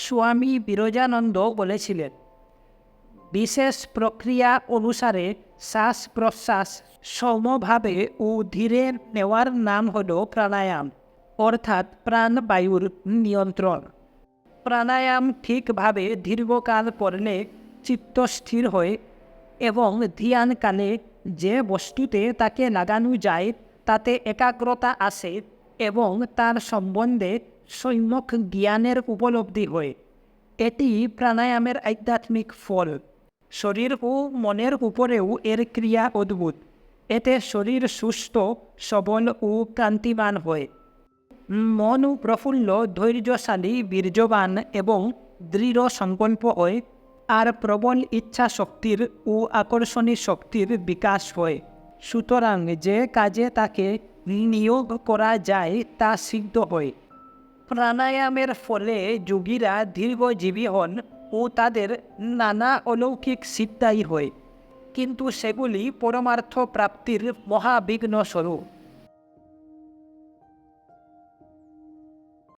স্বামী বিরজানন্দ বলেছিলেন, বিশেষ প্রক্রিয়া অনুসারে শ্বাস প্রশ্বাস সমভাবে ও ধীরে নেওয়ার নাম হল প্রাণায়াম, অর্থাৎ প্রাণবায়ুর নিয়ন্ত্রণ। প্রাণায়াম ঠিকভাবে দীর্ঘকাল করলে চিত্ত স্থির হয় এবং ধ্যানকালে যে বস্তুতে তাকে লাগানো যায় তাতে একাগ্রতা আসে এবং তার সম্বন্ধে সম্যক জ্ঞানের উপলব্ধি হয়। এটি প্রাণায়ামের আধ্যাত্মিক ফল। শরীর ও মনের উপরেও এর ক্রিয়া অদ্ভুত। এতে শরীর সুস্থ, সবল ও কান্তিমান হয়। মন প্রফুল্ল, ধৈর্যশালী, বীর্যবান এবং দৃঢ় সংকল্প হয়। আর প্রবল ইচ্ছা শক্তির ও আকর্ষণী শক্তির বিকাশ হয়। সুতরাং যে কাজে তাকে নিয়োগ করা যায় তা সিদ্ধ হয়। প্রাণায়ামের ফলে যোগীরা দীর্ঘজীবী হন ও তাদের নানা অলৌকিক সিদ্ধাই হয়। কিন্তু সেগুলি পরমার্থ প্রাপ্তির মহাবিঘ্ন স্বরূপ